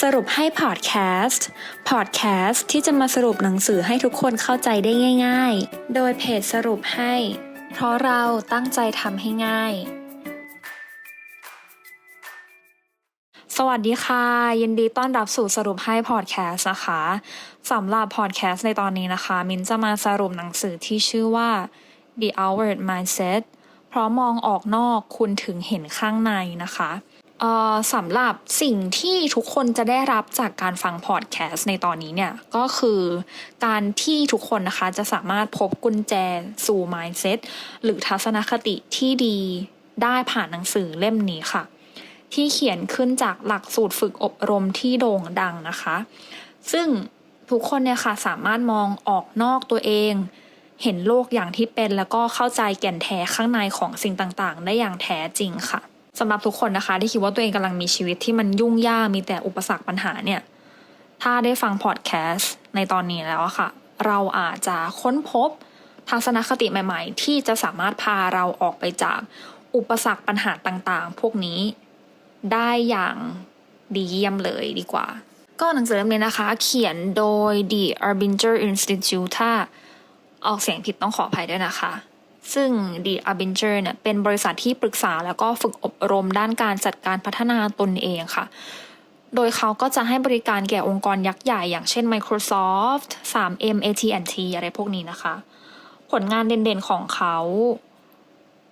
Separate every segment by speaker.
Speaker 1: สรุปให้พอดแคสต์ พอดแคสต์ที่จะมาสรุปหนังสือให้ทุกคนเข้าใจได้ง่าย ๆ โดยเพจสรุปให้ เพราะเราตั้งใจทำให้ง่าย สวัสดีค่ะ ยินดีต้อนรับสู่สรุปให้พอดแคสต์นะคะสำหรับพอดแคสต์ในตอนนี้นะคะ มินจะมาสรุปหนังสือที่ชื่อว่า The Outward Mindset เพราะมองออกนอกคุณถึงเห็นข้างในนะคะ สำหรับสิ่งที่ทุกคนจะได้รับจากการฟังพอดแคสต์ในตอนนี้เนี่ย ก็คือการที่ทุกคนนะคะจะสามารถพบกุญแจสู่ mindset หรือทัศนคติที่ดีได้ผ่านหนังสือเล่มนี้ค่ะ ที่เขียนขึ้นจากหลักสูตรฝึกอบรมที่โด่งดังนะคะ ซึ่งทุกคนเนี่ยค่ะสามารถมองออกนอกตัวเอง เห็นโลกอย่างที่เป็นแล้วก็เข้าใจแก่นแท้ข้างในของสิ่งต่างๆ ได้อย่างแท้จริงค่ะ สำหรับทุกคนนะคะ ที่คิดว่าตัวเองกำลังมีชีวิตที่มันยุ่งยากมีแต่อุปสรรคปัญหาเนี่ย ถ้าได้ฟังพอดแคสต์ในตอนนี้แล้วค่ะ เราอาจจะค้นพบทัศนคติใหม่ ๆ ที่จะสามารถพาเราออกไปจากอุปสรรคปัญหาต่างๆ พวกนี้ได้อย่างดีเยี่ยมเลยดีกว่า ก็หนังสือเล่มนี้นะคะ เขียนโดย The Arbinger Institute ถ้าออกเสียงผิดต้องขออภัยด้วยนะคะ ซึ่ง The Avenger เนี่ยเป็นบริษัทที่ปรึกษาแล้วก็ฝึกอบรมด้านการจัดการพัฒนาตนเองค่ะ โดยเขาก็จะให้บริการแก่องค์กรยักษ์ใหญ่ อย่างเช่น Microsoft 3M AT&T อะไรพวกนี้นะคะ ผลงานเด่นๆของเขา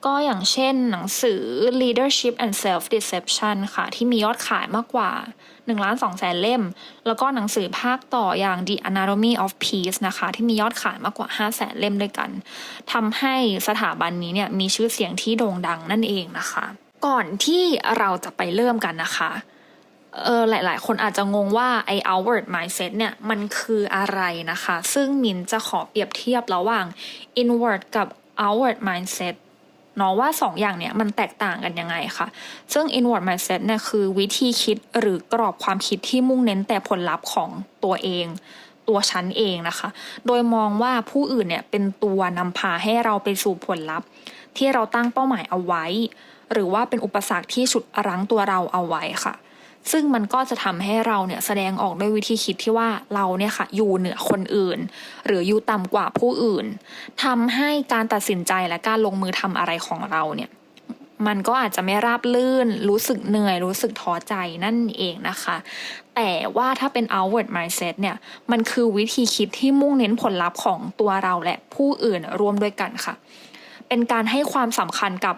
Speaker 1: ก็อย่างเช่นหนังสือ Leadership and Self Deception ค่ะ ที่มียอดขายมากกว่า1ล้าน2แสนเล่ม แล้วก็หนังสือภาคต่ออย่าง The Anatomy of Peace นะคะ ที่มียอดขายมากกว่า5แสนเล่มด้วยกันทำให้สถาบันนี้เนี่ยมีชื่อเสียงที่โด่งดังนั่นเองนะคะ ก่อนที่เราจะไปเริ่มกันนะคะเออหลาย ๆ คนอาจจะงงว่าไอ้ outward mindset เนี่ยมันคืออะไรนะคะ ซึ่งมินจะขอเปรียบเทียบระหว่าง inward กับ outward mindset เนาะว่าสองอย่างเนี่ยมันแตกต่างกันยังไงค่ะ ซึ่ง inward mindset เนี่ยคือวิธีคิดหรือกรอบความคิดที่มุ่งเน้นแต่ผลลัพธ์ของตัวเอง ตัวฉันเองนะคะ โดยมองว่าผู้อื่นเนี่ยเป็นตัวนำพาให้เราไปสู่ผลลัพธ์ ที่เราตั้งเป้าหมายเอาไว้ หรือว่าเป็นอุปสรรคที่ฉุดรั้งตัวเราเอาไว้ค่ะ ซึ่งมันก็จะทำให้เราเนี่ยแสดงออกด้วยวิธีคิดที่ว่าเราเนี่ยค่ะอยู่เหนือคนอื่น หรืออยู่ต่ำกว่าผู้อื่นทำให้การตัดสินใจและการลงมือทำอะไรของเราเนี่ยมันก็อาจจะไม่ราบลื่น รู้สึกเหนื่อย รู้สึกท้อใจนั่นเองนะคะ แต่ว่าถ้าเป็น outward mindset เนี่ย มันคือวิธีคิดที่มุ่งเน้นผลลัพธ์ของตัวเราและผู้อื่นร่วมด้วยกันค่ะ เป็นการให้ความสำคัญกับ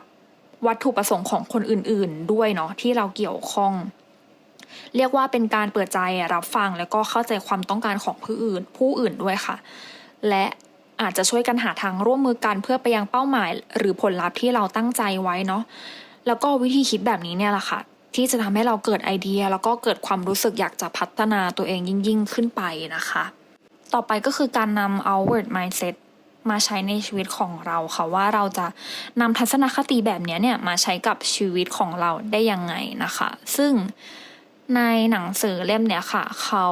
Speaker 1: วัตถุประสงค์ของคนอื่นๆ ด้วยเนาะที่เราเกี่ยวข้อง เรียกว่าเป็นการเปิดใจรับฟังแล้วก็เข้าใจความต้องการของผู้อื่น ผู้อื่นด้วยค่ะ และอาจจะช่วยกันหาทางร่วมมือกันเพื่อไปยังเป้าหมาย หรือผลลัพธ์ที่เราตั้งใจไว้เนาะแล้วก็วิธีคิดแบบนี้เนี่ยแหละค่ะ ที่จะทำให้เราเกิดไอเดีย แล้วก็เกิดความรู้สึกอยากจะพัฒนาตัวเองยิ่งยิ่งขึ้นไปนะคะ ต่อไปก็คือการนำ outward mindset มาใช้ในชีวิตของเราค่ะว่าเราจะนำทัศนคติแบบนี้เนี่ยมาใช้กับชีวิตของเราได้ยังไงนะคะ ซึ่ง ในหนังสือเล่มเนี้ยค่ะ เขา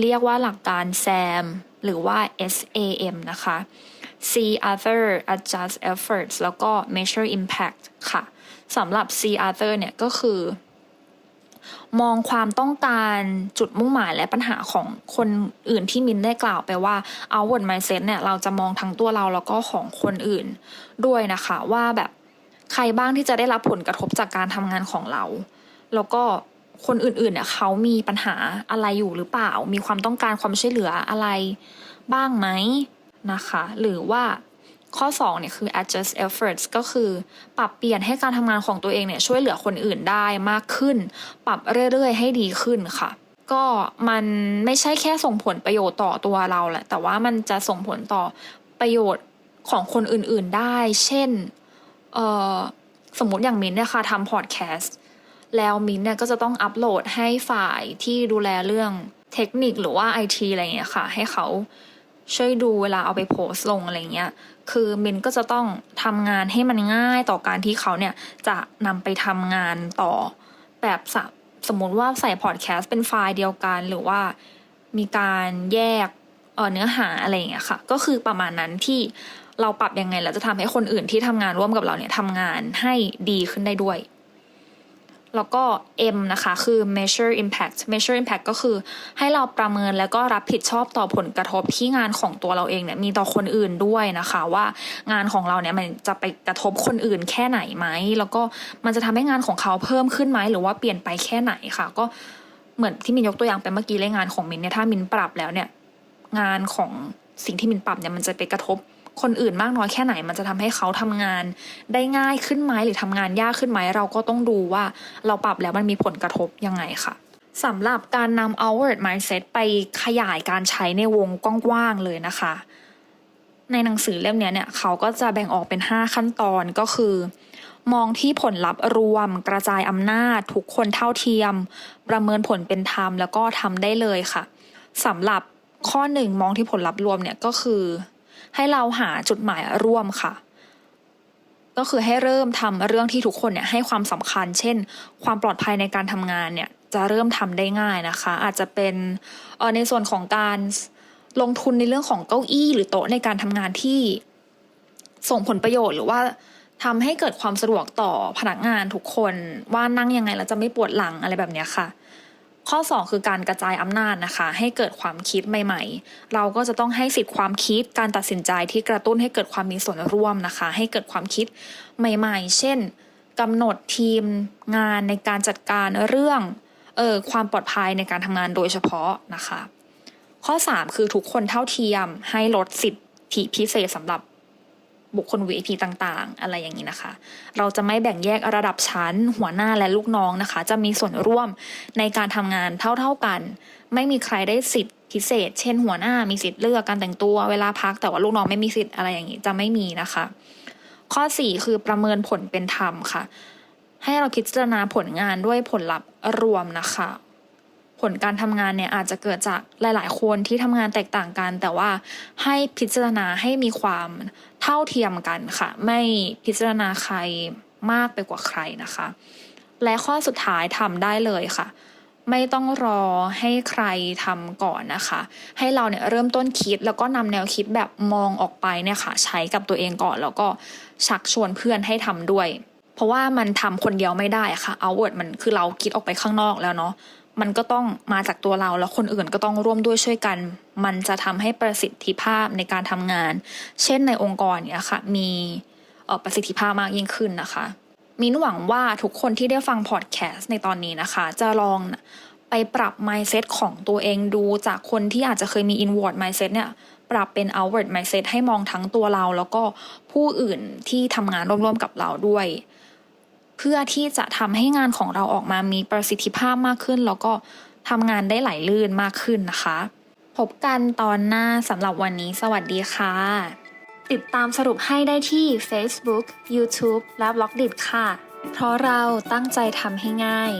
Speaker 1: เรียกว่าหลักการ SAM หรือว่า SAM นะคะ See other adjust efforts แล้วก็ measure impact ค่ะสำหรับ See other เนี่ยก็คือ มองความต้องการจุดมุ่งหมายและปัญหาของคนอื่นที่มินได้กล่าวไปว่า outward mindset เนี่ย เราจะมองทั้งตัวเราแล้วก็ของคนอื่น ด้วยนะคะว่าแบบใครบ้างที่จะได้รับผลกระทบจากการทำงานของเรา แล้วก็ คนอื่นๆเนี่ยเขามีปัญหาอะไรอยู่หรือเปล่า มีความต้องการความช่วยเหลืออะไรบ้างไหมนะคะ หรือว่าข้อ2เนี่ยคือ adjust efforts ก็คือปรับเปลี่ยนให้การทำงานของตัวเองเนี่ยช่วยเหลือคนอื่นได้มากขึ้น ปรับเรื่อยๆ ให้ดีขึ้นค่ะ ก็มันไม่ใช่แค่ส่งผลประโยชน์ต่อตัวเราแหละ แต่ว่ามันจะส่งผลต่อประโยชน์ของคนอื่นๆได้ เช่น เออสมมติอย่างมินเนี่ยค่ะทำพอดแคสต์ แล้วมินเนี่ยก็จะต้องอัปโหลดให้ฝ่ายที่ดูแลเรื่องเทคนิคหรือว่าไอทีอะไรเงี้ยค่ะ ให้เขาช่วยดูเวลาเอาไปโพสลงอะไรเงี้ย คือมินก็จะต้องทำงานให้มันง่ายต่อการที่เขาเนี่ยจะนำไปทำงานต่อแบบสสมมติว่าใส่พอดแคสต์เป็นไฟล์เดียวกัน หรือว่ามีการแยกเเนื้อหาอะไรอย่างเงี้ยค่ะ ก็คือประมาณนั้นที่เราปรับยังไงแล้วจะทำให้คนอื่นที่ทำงานร่วมกับเราเนี่ยทำงานให้ดีขึ้นได้ด้วย แล้วก็ M นะคะ คือ measure impact measure impact ก็คือให้เราประเมินแล้วก็รับผิดชอบต่อผลกระทบที่งานของตัวเราเองเนี่ยมีต่อคนอื่นด้วยนะคะ ว่างานของเราเนี่ยมันจะไปกระทบคนอื่นแค่ไหนไหม แล้วก็มันจะทำให้งานของเขาเพิ่มขึ้นไหมหรือว่าเปลี่ยนไปแค่ไหนค่ะ ก็เหมือนที่มินยกตัวอย่างไปเมื่อกี้เลยงานของมินเนี่ยถ้ามินปรับแล้วเนี่ยงานของสิ่งที่มินปรับเนี่ยมันจะไปกระทบ คนอื่นมากน้อยแค่ไหน มันจะทำให้เขาทำงาน ได้ง่ายขึ้นไหมหรือทำงานยากขึ้นไหมเราก็ต้องดูว่าเราปรับแล้วมันมีผลกระทบยังไงค่ะสำหรับการนำ outward mindset ไปขยายการใช้ในวงกว้างๆเลยนะคะ ในหนังสือเล่มนี้เนี่ยเขาก็จะแบ่งออกเป็น 5 ขั้นตอนก็คือ มองที่ผลลัพธ์รวม กระจายอำนาจ ทุกคนเท่าเทียม ประเมินผลเป็นธรรมแล้วก็ทำได้เลยค่ะสำหรับข้อหนึ่งมองที่ผลลัพธ์รวมเนี่ยก็คือ ให้เราหาจุดหมายร่วมค่ะ ก็คือให้เริ่มทำเรื่องที่ทุกคนเนี่ยให้ความสำคัญ เช่น ความปลอดภัยในการทำงานเนี่ยจะเริ่มทำได้ง่ายนะคะ อาจจะเป็นในส่วนของการลงทุนในเรื่องของเก้าอี้หรือโต๊ะในการทำงานที่ส่งผลประโยชน์หรือว่าทำให้เกิดความสะดวกต่อพนักงานทุกคนว่านั่งยังไงแล้วจะไม่ปวดหลังอะไรแบบนี้ค่ะ ข้อ 2 คือการกระจายอำนาจนะคะ ให้เกิดความคิดใหม่ ๆ เราก็จะต้องให้สิทธิ์ความคิดการตัดสินใจที่กระตุ้นให้เกิดความมีส่วนร่วมนะคะ ให้เกิดความคิดใหม่ๆ เช่นกำหนดทีมงานในการจัดการเรื่องเออความปลอดภัยในการทำงานโดยเฉพาะนะคะ ข้อ 3 คือทุกคนเท่าเทียมให้ลดสิทธิพิเศษสำหรับ บุคคล VIP ต่างๆ อะไรอย่างนี้นะคะ เราจะไม่แบ่งแยกระดับชั้น หัวหน้าและลูกน้องนะคะ จะมีส่วนร่วมในการทำงานเท่าๆกัน ไม่มีใครได้สิทธิพิเศษ เช่น หัวหน้ามีสิทธิ์เลือกการแต่งตัวเวลาพัก แต่ว่าลูกน้องไม่มีสิทธิ์อะไรอย่างนี้จะไม่มีนะคะ ข้อ 4 คือประเมินผลเป็นธรรมค่ะ ให้เราพิจารณาผลงานด้วยผลลัพธ์รวมนะคะ ลการทำงานเนี่ยอาจจะเกิดจากหลาย ๆ คนที่ทำงานแตกต่างกัน แต่ว่าให้พิจารณาให้มีความเท่าเทียมกันค่ะ ไม่พิจารณาใครมากไปกว่าใครนะคะ และข้อสุดท้ายทำได้เลยค่ะ ไม่ต้องรอให้ใครทำก่อนนะคะ ให้เราเนี่ยเริ่มต้นคิดแล้วก็นำแนวคิดแบบมองออกไปเนี่ยค่ะ ใช้กับตัวเองก่อนแล้วก็ชักชวนเพื่อนให้ทำด้วย เพราะว่ามันทำคนเดียวไม่ได้ค่ะ outward มันคือเราคิดออกไปข้างนอกแล้วเนาะ มันก็ต้องมาจากตัวเราแล้วคนอื่นก็ต้องร่วมด้วยช่วยกัน มันจะทำให้ประสิทธิภาพในการทำงาน เช่นในองค์กรเนี่ยค่ะมีประสิทธิภาพมากยิ่งขึ้นนะคะ มินหวังว่าทุกคนที่ได้ฟังพอดแคสต์ในตอนนี้นะคะ จะลองไปปรับ mindset ของตัวเองดูจากคนที่อาจจะเคยมี inward mindset เนี่ยปรับเป็น outward mindset ให้มองทั้งตัวเรา แล้วก็ผู้อื่นที่ทำงานร่วมๆกับเราด้วย พื่อที่จะทำให้งานของเราออกมามีประสิทธิภาพมากขึ้น แล้วก็ทำงานได้ไหลลื่นมากขึ้นนะคะ พบกันตอนหน้าสำหรับวันนี้ สวัสดีค่ะ ติดตามสรุปให้ได้ที่ Facebook, YouTube และ b ล็อกดิค่ะ เพราะเราตั้งใจทำให้ง่าย